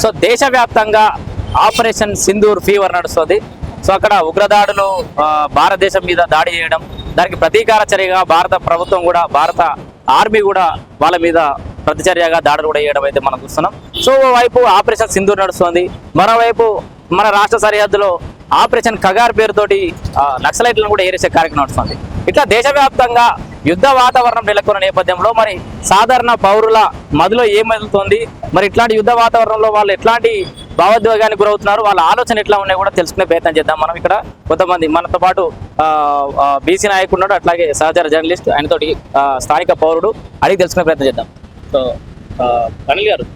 So దేశవ్యాప్తంగా operation Sindoor fever నడుస్తుంది. So అక్కడ ఉగ్రదాడులు భారతదేశం మీద దాడి చేయడం దానికి ప్రతీకార చర్యగా భారత ప్రభుత్వం కూడా భారత ఆర్మీ కూడా వాళ్ళ మీద ప్రతిచర్యగా దాడులు కూడా చేయడం అయితే మనం చూస్తున్నాం. సో ఓవైపు ఆపరేషన్ సింధూర్ నడుస్తుంది. మరోవైపు మన రాష్ట్ర సరిహద్దులో ఆపరేషన్ కగార్ పేరుతోటి నక్సలైట్లను కూడా ఏరేసే కార్యక్రమం నడుస్తుంది. ఇట్లా దేశవ్యాప్తంగా యుద్ధ వాతావరణం నెలకొన్న నేపథ్యంలో మరి సాధారణ పౌరుల మదిలో ఏం మెదులుతోంది? మరి ఇట్లాంటి యుద్ధ వాతావరణంలో వాళ్ళు ఎట్లాంటి భావోద్వేగానికి గురవుతున్నారు? వాళ్ళ ఆలోచన ఎట్లా ఉన్నాయి కూడా తెలుసుకునే ప్రయత్నం చేద్దాం మనం ఇక్కడ. కొంతమంది మనతో పాటు బీసీ నాయకుడు అట్లాగే సహచర జర్నలిస్ట్ ఆయనతోటి స్థానిక పౌరుడు. అడిగి తెలుసుకునే ప్రయత్నం చేద్దాం. సో అనిల్ గారు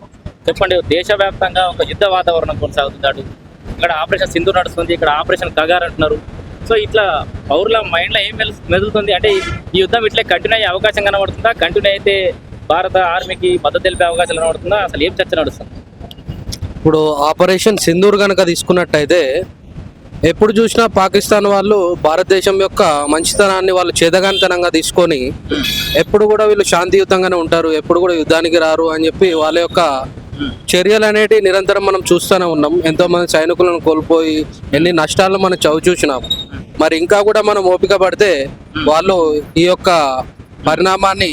చెప్పండి దేశవ్యాప్తంగా ఒక యుద్ధ వాతావరణం కొనసాగుతున్నాడు ఇక్కడ ఆపరేషన్ సింధు నడుస్తుంది ఇక్కడ ఆపరేషన్ కగార్ అంటున్నారు. సో ఇట్లా పౌరుల మైండ్లో ఏం మెదులుతుంది అంటే ఈ- యుద్ధం ఇట్లే కంటిన్యూ అయ్యే అవకాశం కనబడుతుందా? కంటిన్యూ అయితే భారత ఆర్మీకి మద్దతు తెలిపే అవకాశం కనబడుతుందా? అసలు ఏం చర్చ నడుస్తుంది? ఇప్పుడు ఆపరేషన్ సింధూర్ కనుక తీసుకున్నట్టయితే ఎప్పుడు చూసినా పాకిస్తాన్ వాళ్ళు భారతదేశం యొక్క మంచితనాన్ని వాళ్ళు చేదగానితనంగా తీసుకొని ఎప్పుడు కూడా వీళ్ళు శాంతియుతంగానే ఉంటారు ఎప్పుడు కూడా యుద్ధానికి రారు అని చెప్పి వాళ్ళ యొక్క చర్యలు అనేటి నిరంతరం మనం చూస్తూనే ఉన్నాం. ఎంతో మంది సైనికులను కోల్పోయి ఎన్ని నష్టాలను మనం చవి చూసినాం. మరి ఇంకా కూడా మనం ఓపిక పడితే వాళ్ళు ఈ యొక్క పరిణామాన్ని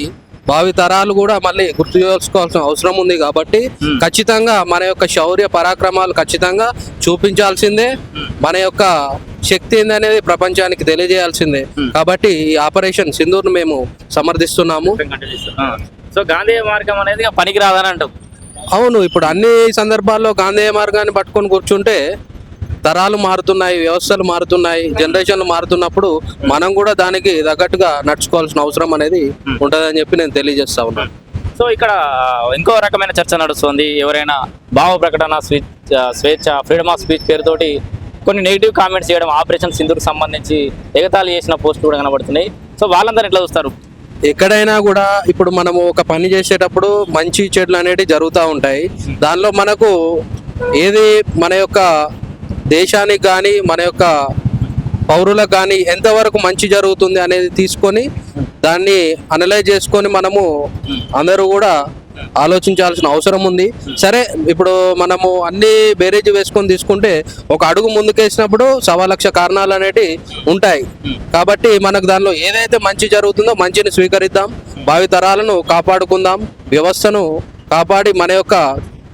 భావి తరాలు కూడా మళ్ళీ గుర్తు చేసుకోవాల్సిన అవసరం ఉంది కాబట్టి ఖచ్చితంగా మన యొక్క శౌర్య పరాక్రమాలు ఖచ్చితంగా చూపించాల్సిందే. మన యొక్క శక్తి ఏందనేది ప్రపంచానికి తెలియజేయాల్సిందే. కాబట్టి ఈ ఆపరేషన్ సింధూర్ను మేము సమర్థిస్తున్నాము. సో గాంధీ మార్గం అనేది ఇక పనికి రాదని అంటాం. అవును ఇప్పుడు అన్ని సందర్భాల్లో గాంధేయ మార్గాన్ని పట్టుకొని కూర్చుంటే తరాలు మారుతున్నాయి వ్యవస్థలు మారుతున్నాయి జనరేషన్లు మారుతున్నప్పుడు మనం కూడా దానికి తగ్గట్టుగా నడుచుకోవాల్సిన అవసరం అనేది ఉంటుందని చెప్పి నేను తెలియజేస్తా ఉన్నాను సో ఇక్కడ ఇంకో రకమైన చర్చ నడుస్తుంది. ఎవరైనా భావ ప్రకటన స్వేచ్ఛ స్వేచ్ఛ ఫ్రీడమ్ ఆఫ్ స్పీచ్ పేరుతోటి కొన్ని నెగిటివ్ కామెంట్స్ చేయడం ఆపరేషన్ సింధుకు సంబంధించి ఎగతాళి చేసిన పోస్ట్ కూడా కనబడుతున్నాయి. సో వాళ్ళందరూ ఎట్లా చూస్తారు? ఎక్కడైనా కూడా ఇప్పుడు మనము ఒక పని చేసేటప్పుడు మంచి చెడులు అనేటివి జరుగుతూ ఉంటాయి. దానిలో మనకు ఏది మన యొక్క దేశానికి కానీ మన యొక్క పౌరులకు కానీ ఎంతవరకు మంచి జరుగుతుంది అనేది తీసుకొని దాన్ని అనలైజ్ చేసుకొని మనము అందరూ కూడా ఆలోచించాల్సిన అవసరం ఉంది. సరే ఇప్పుడు మనము అన్ని బేరేజ్ వేసుకొని తీసుకుంటే ఒక అడుగు ముందుకేసినప్పుడు సవా లక్ష కారణాలు అనేటి ఉంటాయి. కాబట్టి మనకు దానిలో ఏదైతే మంచి జరుగుతుందో మంచిని స్వీకరిద్దాం. భావితరాలను కాపాడుకుందాం. వ్యవస్థను కాపాడి మన యొక్క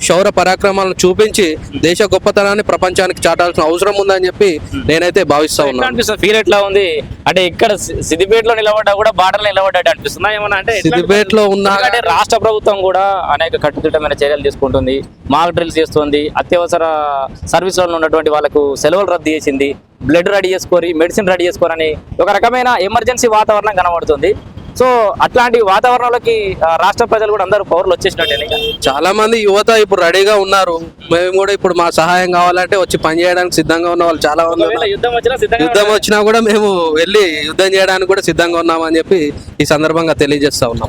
శౌర పరాక్రమాలను చూపించి దేశ గొప్పతనాన్ని ప్రపంచానికి చాటాల్సిన అవసరం ఉందని చెప్పి నేనైతే భావిస్తా ఉన్నాను. ఫీల్ ఎట్లా ఉంది? అంటే ఇక్కడ సిద్దిపేటలో నిలబడ్డా కూడా బార్డర్లో నిలబడ్డా అనిపిస్తుందా? ఏమన్నా అంటే సిద్దిపేటలో ఉన్నా రాష్ట్ర ప్రభుత్వం కూడా అనేక కట్టుదిట్టమైన చర్యలు తీసుకుంటుంది. మాక్ డ్రిల్స్ చేస్తుంది. అత్యవసర సర్వీసులలో ఉన్నటువంటి వాళ్ళకు సెలవులు రద్దు చేసింది. బ్లడ్ రెడీ చేసుకొని మెడిసిన్ రెడీ చేసుకొని ఒక రకమైన ఎమర్జెన్సీ వాతావరణం కనబడుతుంది. సో అట్లాంటి వాతావరణంలోకి రాష్ట్ర ప్రజలు కూడా అందరూ పౌరులు వచ్చేసినట్టే చాలా మంది యువత ఇప్పుడు రెడీగా ఉన్నారు. మేము కూడా ఇప్పుడు మా సహాయం కావాలంటే వచ్చి పని చేయడానికి సిద్ధంగా ఉన్న వాళ్ళు చాలా మంది ఒకవేళ ఉన్నారు. యుద్ధం వచ్చినా సిద్ధంగా యుద్ధం వచ్చినా కూడా మేము వెళ్ళి యుద్ధం చేయడానికి కూడా సిద్ధంగా ఉన్నామని చెప్పి ఈ సందర్భంగా తెలియజేస్తా ఉన్నాం.